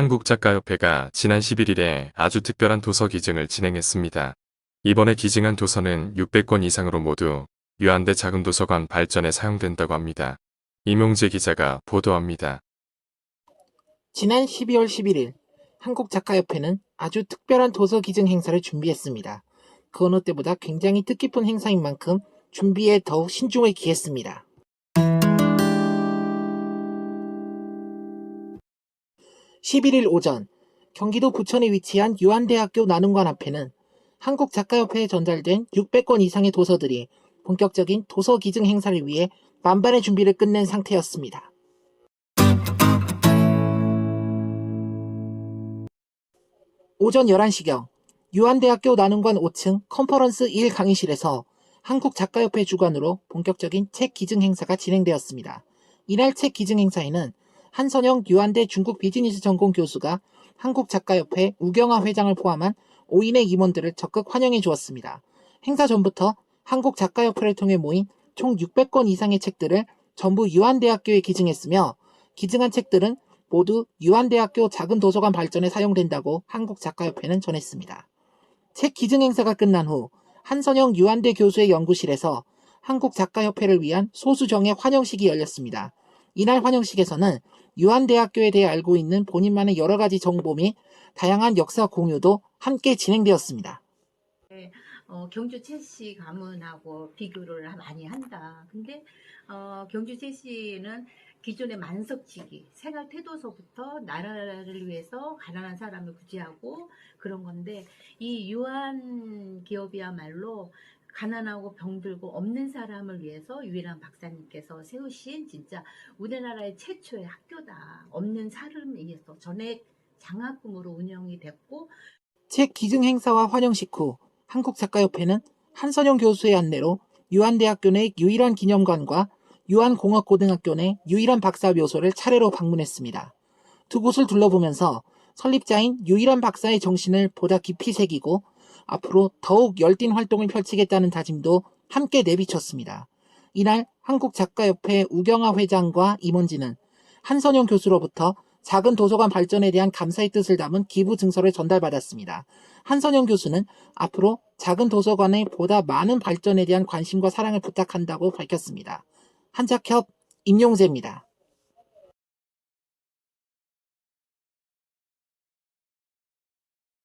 한국작가협회가 지난 11일에 아주 특별한 도서 기증을 진행했습니다. 이번에 기증한 도서는 600권 이상으로 모두 유한대 작은도서관 발전에 사용된다고 합니다. 이명재 기자가 보도합니다. 지난 12월 11일 한국작가협회는 아주 특별한 도서 기증 행사를 준비했습니다. 그 어느 때보다 굉장히 뜻깊은 행사인 만큼 준비에 더욱 신중을 기했습니다. (11일) 오전 경기도 부천에 위치한 유한대학교 나눔관 앞에는 한국작가협회에 전달된 600권 이상의 도서들이 본격적인 도서 기증 행사를 위해 만반의 준비를 끝낸 상태였습니다. 오전 11시경 유한대학교 나눔관 5층 컨퍼런스 1 강의실에서 한국작가협회 주관으로 본격적인 책 기증 행사가 진행되었습니다. 이날 책 기증 행사에는 한선영 유한대 중국 비즈니스 전공 교수가 한국작가협회 우경화 회장을 포함한 5인의 임원들을 적극 환영해 주었습니다. 행사 전부터 한국작가협회를 통해 모인 총 600권 이상의 책들을 전부 유한대학교에 기증했으며 기증한 책들은 모두 유한대학교 작은 도서관 발전에 사용된다고 한국작가협회는 전했습니다. 책 기증 행사가 끝난 후 한선영 유한대 교수의 연구실에서 한국작가협회를 위한 소수정의 환영식이 열렸습니다. 이날 환영식에서는 유한대학교에 대해 알고 있는 본인만의 여러 가지 정보 및 다양한 역사 공유도 함께 진행되었습니다. 어, 경주 채씨 가문하고 비교를 많이 한다. 근데 어, 경주 채씨는 기존의 만석지기, 생활 태도서부터 나라를 위해서 가난한 사람을 구제하고 그런 건데 이 유한 기업이야말로 가난하고 병들고 없는 사람을 위해서 유일한 박사님께서 세우신 진짜 우리나라의 최초의 학교다. 없는 사람을 위해서 전액 장학금으로 운영이 됐고 책 기증 행사와 환영식 후 한국작가협회는 한선영 교수의 안내로 유한대학교 내 유일한 기념관과 유한공업고등학교 내 유일한 박사 묘소를 차례로 방문했습니다. 두 곳을 둘러보면서 설립자인 유일한 박사의 정신을 보다 깊이 새기고 앞으로 더욱 열띤 활동을 펼치겠다는 다짐도 함께 내비쳤습니다. 이날 한국작가협회 우경아 회장과 임원진은 한선영 교수로부터 작은 도서관 발전에 대한 감사의 뜻을 담은 기부 증서를 전달받았습니다. 한선영 교수는 앞으로 작은 도서관의 보다 많은 발전에 대한 관심과 사랑을 부탁한다고 밝혔습니다. 한작협 임용재입니다.